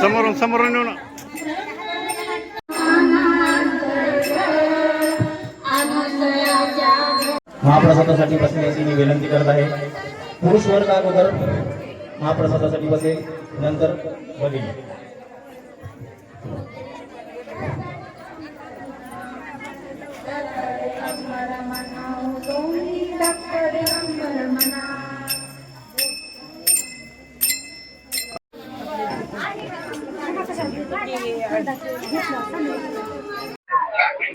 समोरून समोरून येऊ महाप्रसादासाठी बसण्याची मी विनंती करत आहे. पुरुष वर्ग अगोदर महाप्रसादासाठी बसे नंतर भगिनी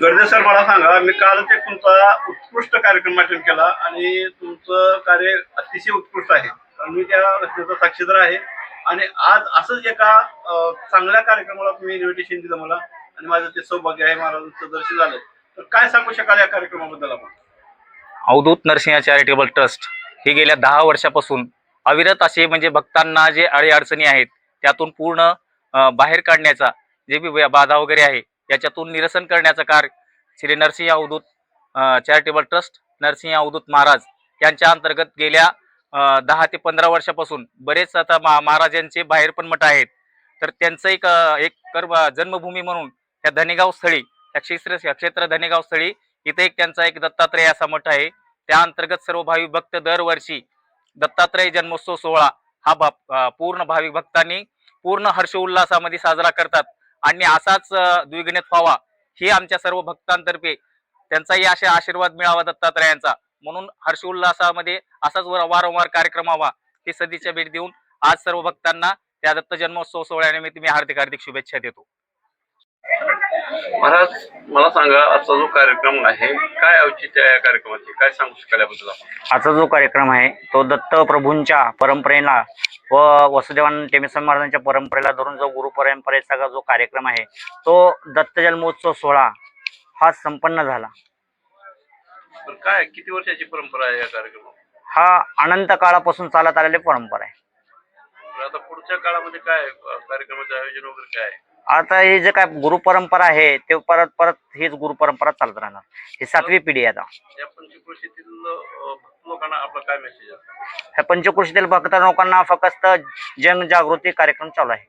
गर्दे सर मला सांगा मी कालच एक तुमचा उत्कृष्ट कार्यक्रम अटेंड केला आणि तुमचं कार्य अतिशय उत्कृष्ट आहे. कारण मी त्या रचनेचा साक्षीदार आहे. आणि आज असंच एका चांगल्या कार्यक्रमाला तुम्ही इन्व्हिटेशन दिलं मला आणि माझं ते सौभाग्य आहे महाराजांचं दर्शन झालं. तर काय सांगू शकाल या कार्यक्रमाबद्दल आपण? अवधूत नरसिंह चॅरिटेबल ट्रस्ट हे गेल्या दहा वर्षापासून अविरत असे म्हणजे भक्तांना जे अडीअडचणी आहेत त्यातून पूर्ण बाहेर काढण्याचा जे बी बाधा वगैरे आहे याच्यातून निरसन करण्याचं कार्य. श्री नरसिंह अवधूत चॅरिटेबल ट्रस्ट नरसिंह अवधूत महाराज यांच्या अंतर्गत गेल्या दहा ते पंधरा वर्षापासून बरेच आता मा महाराजांचे बाहेर पण मठ आहेत. तर त्यांचं एक एक कर्म जन्मभूमी म्हणून त्या धनेगाव स्थळी त्या क्षेत्र क्षेत्र धनेगाव स्थळी इथे एक त्यांचा एक दत्तात्रय असा मठ आहे. त्या अंतर्गत सर्व भावी भक्त दरवर्षी दत्तात्रय जन्मोत्सव सोहळा हा भा पूर्ण भाविक भक्तांनी पूर्ण हर्ष उल्हासामध्ये साजरा करतात. आणि असाच द्विगणित व्हावा हे आमच्या सर्व भक्तांतर्फे त्यांचाही असे आशीर्वाद मिळावा दत्तात्रयांचा. म्हणून हर्षोल्लासामध्ये असाच वर- वारंवार कार्यक्रम व्हावा ही सदीच्या भेट देऊन आज सर्व भक्तांना त्या दत्त जन्मोत्सव सोहळ्यानिमित्त मी हार्दिक हार्दिक शुभेच्छा देतो. महाराज मला सांगा आजचा जो कार्यक्रम आहे काय औचित्य आहे या कार्यक्रमाची? काय सांगू शकाल याबद्दल आपण? आजचा जो कार्यक्रम आहे तो दत्त प्रभूंच्या परंपरेला व वसुदेवानंद टेमेस्वामी महाराजांच्या परंपरेला धरून जो गुरु परंपरेचा जो कार्यक्रम आहे तो दत्त जन्मोत्सव सोहळा हा संपन्न झाला. काय किती वर्षाची परंपरा आहे या कार्यक्रमात? हा अनंत काळापासून चालत आलेली परंपरा आहे. तर आता पुढच्या काळामध्ये काय अं, कार्यक्रमाचं आयोजन वगैरे काय आहे? आता हे जे काय गुरु परंपरा आहे ते परत परत हीच गुरु परंपरा चालत राहणार. ही सातवी पिढी आहे आता. लोकांना आपला काय मेसेज ह्या पंचकृषीतील भक्त लोकांना फक्त जनजागृती कार्यक्रम चालू आहे.